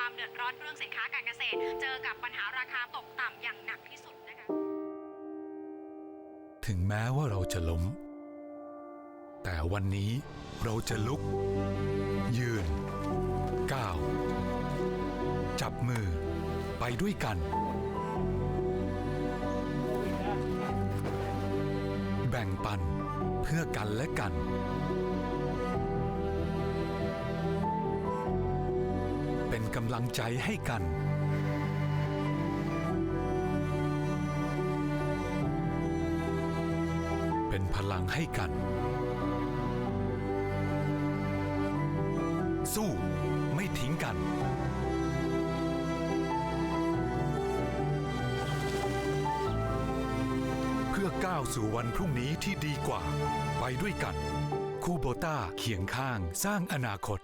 ความเดือดร้อนเรื่องสินค้าการเกษตร เจอกับปัญหาราคาตกต่ำอย่างหนักที่สุดนะคะถึงแม้ว่าเราจะล้ม แต่วันนี้เราจะลุก ยืนก้าวจับมือไปด้วยกัน แบ่งปันเพื่อกันและกัน กำลังใจให้กันเป็นพลังให้กัน สู้ไม่ทิ้งกัน เพื่อก้าวสู่วันพรุ่งนี้ที่ดีกว่า ไปด้วยกัน คูโบต้าเคียงข้างสร้างอนาคต